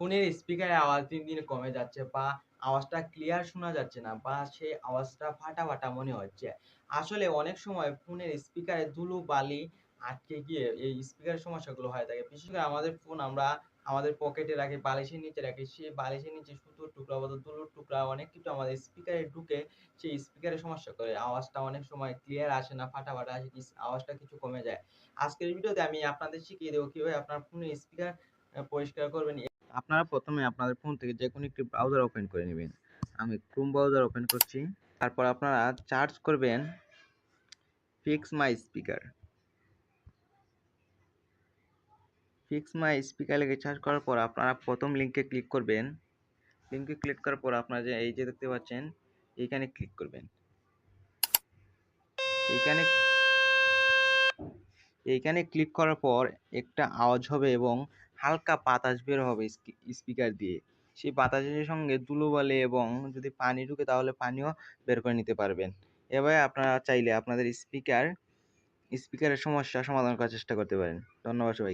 ফোনের স্পিকারের আওয়াজ দিন দিন কমে যাচ্ছে বা আওয়াজটা ক্লিয়ার শোনা যাচ্ছে না বা সেই আওয়াজটা ফাটা ফাটা মনে হচ্ছে। আসলে অনেক সময় ফোনের স্পিকারে ধুলো, বালি আটকে গিয়ে এই স্পিকারের সমস্যাগুলো হয়ে থাকে। বিশেষ করে আমাদের ফোন আমরা আমাদের পকেটে রাখি, বালিশের নিচে রাখি সেই বালিশের নিচে সুতোর টুকরা বা ধুলোর টুকরা অনেক কিছু আমাদের স্পিকারে ঢুকে সেই স্পিকারের সমস্যা করে। আওয়াজটা অনেক সময় ক্লিয়ার আসে না ফাটা ফাটা আসে আওয়াজটা কিছু কমে যায়। আজকের ভিডিওতে আমি আপনাদের শিখিয়ে দেবো কীভাবে আপনার ফোনের স্পিকার পরিষ্কার করবেন আপনারা প্রথমে আপনাদের ফোন থেকে যে কোনো একটি ব্রাউজার ওপেন করে নেবেন। আমি ক্রোম ব্রাউজার ওপেন করছি। তারপর আপনারা চার্জ করবেন fix my speaker fix my speaker লিখে চার্জ করার পর আপনারা প্রথম লিঙ্কে ক্লিক করবেন। লিঙ্কে ক্লিক করার পর আপনারা যে, এই যে দেখতে পাচ্ছেন, এইখানে ক্লিক করবেন। এইখানে এইখানে ক্লিক করার পর একটা আওয়াজ হবে এবং হালকা বাতাস বের হবে স্পিকার দিয়ে। সেই বাতাসের সঙ্গে ধুলোবালি এবং যদি পানি ঢুকে তাহলে পানিও বের করে নিতে পারবেন। এভাবে আপনারা চাইলে আপনাদের স্পিকার, স্পিকারের সমস্যা সমাধান করার চেষ্টা করতে পারেন। ধন্যবাদ সবাই